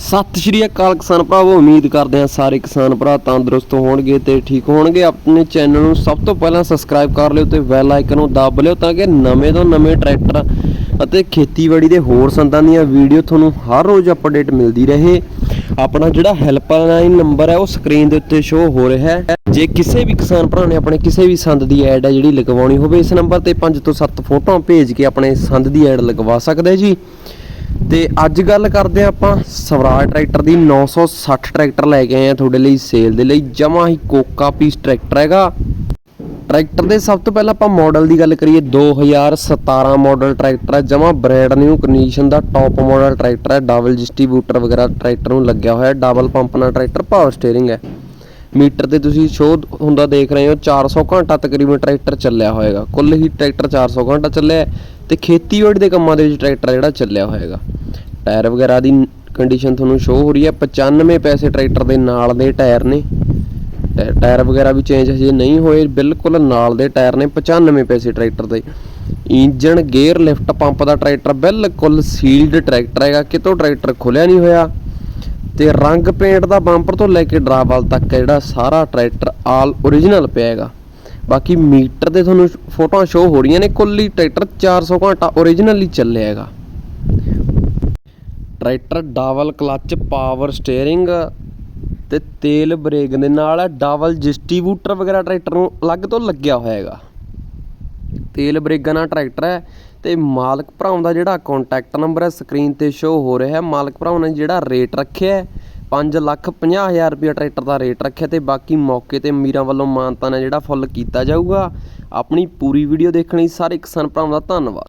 ਸਤਿ ਸ਼੍ਰੀ ਅਕਾਲ ਕਿਸਾਨ ਭਰਾਵੋ, ਉਮੀਦ ਕਰਦੇ ਹਾਂ ਸਾਰੇ ਕਿਸਾਨ ਭਰਾ ਤੰਦਰੁਸਤ ਹੋਣਗੇ ਤੇ ਠੀਕ ਹੋਣਗੇ। ਆਪਣੇ ਚੈਨਲ ਨੂੰ ਸਭ ਤੋਂ ਪਹਿਲਾਂ ਸਬਸਕ੍ਰਾਈਬ ਕਰ ਲਿਓ ਤੇ ਬੈਲ ਆਈਕਨ ਨੂੰ ਦੱਬ ਲਿਓ ਤਾਂ ਕਿ ਨਵੇਂ ਤੋਂ ਨਵੇਂ ਟਰੈਕਟਰ ਅਤੇ ਖੇਤੀਬਾੜੀ ਦੇ ਹੋਰ ਸੰਦਾਂ ਦੀਆਂ ਵੀਡੀਓ ਤੁਹਾਨੂੰ ਹਰ ਰੋਜ਼ ਅਪਡੇਟ ਮਿਲਦੀ ਰਹੇ। ਆਪਣਾ ਜਿਹੜਾ ਹੈਲਪਲਾਈਨ ਨੰਬਰ ਹੈ, ਉਹ ਸਕਰੀਨ ਦੇ ਉੱਤੇ ਸ਼ੋ ਹੋ ਰਿਹਾ ਹੈ। ਜੇ ਕਿਸੇ ਵੀ ਕਿਸਾਨ ਭਰਾ ਨੇ ਆਪਣੇ ਕਿਸੇ ਵੀ ਸੰਦ ਦੀ ਐਡ ਹੈ ਜਿਹੜੀ ਲਗਵਾਉਣੀ ਹੋਵੇ, ਇਸ ਨੰਬਰ ਤੇ 5 ਤੋਂ 7 ਫੋਟੋਆਂ ਭੇਜ ਕੇ ਆਪਣੇ ਸੰਦ ਦੀ ਐਡ ਲਗਵਾ ਸਕਦੇ ਜੀ। ਤੇ ਅੱਜ ਗੱਲ ਕਰਦੇ ਹਾਂ ਆਪਾਂ ਸਵਰਾਜ ਟਰੈਕਟਰ ਦੀ 960 ਟਰੈਕਟਰ ਲੈ ਕੇ ਆਏ ਆ ਤੁਹਾਡੇ ਲਈ ਸੇਲ ਦੇ ਲਈ। ਜਮਾ ਹੀ ਕੋਕਾ ਪੀਸ ਟਰੈਕਟਰ ਹੈਗਾ। ਟਰੈਕਟਰ ਦੇ ਸਭ ਤੋਂ ਪਹਿਲਾਂ ਆਪਾਂ ਮਾਡਲ ਦੀ ਗੱਲ ਕਰੀਏ। 2017 ਮਾਡਲ ਟਰੈਕਟਰ ਹੈ। ਜਮਾ ਬ੍ਰੈਂਡ ਨਿਊ ਕੰਡੀਸ਼ਨ ਦਾ ਟੌਪ ਮਾਡਲ ਟਰੈਕਟਰ ਹੈ। ਡਬਲ ਡਿਸਟ੍ਰੀਬਿਊਟਰ ਵਗੈਰਾ ਟਰੈਕਟਰ ਨੂੰ ਲੱਗਿਆ ਹੋਇਆ ਹੈ। ਡਬਲ ਪੰਪ ਨਾਲ ਟਰੈਕਟਰ ਪਾਵਰ ਸਟੀਅਰਿੰਗ ਹੈ। ਮੀਟਰ ਤੇ ਤੁਸੀਂ ਸ਼ੋਅ ਹੁੰਦਾ ਦੇਖ ਰਹੇ ਹੋ 400 ਘੰਟਾ ਤਕਰੀਬਨ ਟਰੈਕਟਰ ਚੱਲਿਆ ਹੋਏਗਾ। ਕੁੱਲ ਹੀ ਟਰੈਕਟਰ 400 ਘੰਟਾ ਚੱਲਿਆ ਹੈ ਤੇ ਖੇਤੀਬਾੜੀ ਦੇ ਕੰਮਾਂ ਦੇ ਵਿੱਚ ਟਰੈਕਟਰ ਜਿਹੜਾ ਚੱਲਿਆ ਹੋਏਗਾ। ਟਾਇਰ ਵਗੈਰਾ ਦੀ ਕੰਡੀਸ਼ਨ ਤੁਹਾਨੂੰ ਸ਼ੋਅ ਹੋ ਰਹੀ ਹੈ 95 ਪੈਸੇ ਟਰੈਕਟਰ ਦੇ ਨਾਲ ਦੇ ਟਾਇਰ ਨੇ। ਟੈ- ਟਾਇਰ ਵਗੈਰਾ ਵੀ ਚੇਂਜ ਹਜੇ ਨਹੀਂ ਹੋਏ, ਬਿਲਕੁਲ ਨਾਲ ਦੇ ਟਾਇਰ ਨੇ 95 ਪੈਸੇ ਟਰੈਕਟਰ ਦੇ। ਇੰਜਨ ਗੇਅਰ ਲਿਫਟ ਪੰਪ ਦਾ ਟਰੈਕਟਰ ਬਿਲਕੁਲ ਸੀਲਡ ਟਰੈਕਟਰ ਹੈਗਾ, ਕਿਤੋਂ ਟਰੈਕਟਰ ਖੁੱਲਿਆ ਨਹੀਂ ਹੋਇਆ। ਤੇ ਰੰਗ ਪੇਂਟ ਦਾ ਬੰਪਰ ਤੋਂ ਲੈ ਕੇ ਡਰਾਵਲ ਤੱਕ ਜਿਹੜਾ ਸਾਰਾ ਟਰੈਕਟਰ ਆਲ ਓਰੀਜਨਲ ਪਿਆ ਹੈਗਾ। ਬਾਕੀ ਮੀਟਰ ਤੇ ਤੁਹਾਨੂੰ ਫੋਟੋਆਂ ਸ਼ੋ ਹੋ ਰਹੀਆਂ ਨੇ, ਕੁੱਲ ਹੀ ਟਰੈਕਟਰ 400 ਘੰਟਾ ਓਰੀਜਨਲ ਹੀ ਚੱਲਿਆ ਹੈਗਾ। Tractor double clutch power steering ਤੇ ਤੇਲ ਬ੍ਰੇਕ ਦੇ ਨਾਲ ਹੈ ਡਬਲ ਡਿਸਟ੍ਰੀਬਿਊਟਰ ਵਗੈਰਾ ਟਰੈਕਟਰ ਨੂੰ ਅਲੱਗ ਤੋਂ ਲੱਗਿਆ ਹੋਇਆ ਹੈਗਾ। ਤੇਲ ਬ੍ਰੇਕਾਂ ਨਾਲ ਟਰੈਕਟਰ ਹੈ ਤੇ ਮਾਲਕ ਭਰਾਵਾਂ ਦਾ ਜਿਹੜਾ ਕੰਟੈਕਟ ਨੰਬਰ ਹੈ ਸਕਰੀਨ ਤੇ ਸ਼ੋ ਹੋ ਰਿਹਾ ਹੈ। ਮਾਲਕ ਭਰਾਵਾਂ ਨੇ ਜਿਹੜਾ ਰੇਟ ਰੱਖਿਆ ਹੈ 5 ਲੱਖ 50 ਹਜ਼ਾਰ ਰੁਪਏ ਟਰੈਕਟਰ ਦਾ ਰੇਟ ਰੱਖਿਆ ਤੇ ਬਾਕੀ ਮੌਕੇ ਤੇ ਅਮੀਰਾਂ ਵੱਲੋਂ ਮਾਨਤਾ ਨਾਲ ਜਿਹੜਾ ਫੁੱਲ ਕੀਤਾ ਜਾਊਗਾ। ਆਪਣੀ ਪੂਰੀ ਵੀਡੀਓ ਦੇਖਣ ਲਈ ਸਾਰੇ ਕਿਸਾਨ ਭਰਾਵਾਂ ਦਾ ਧੰਨਵਾਦ।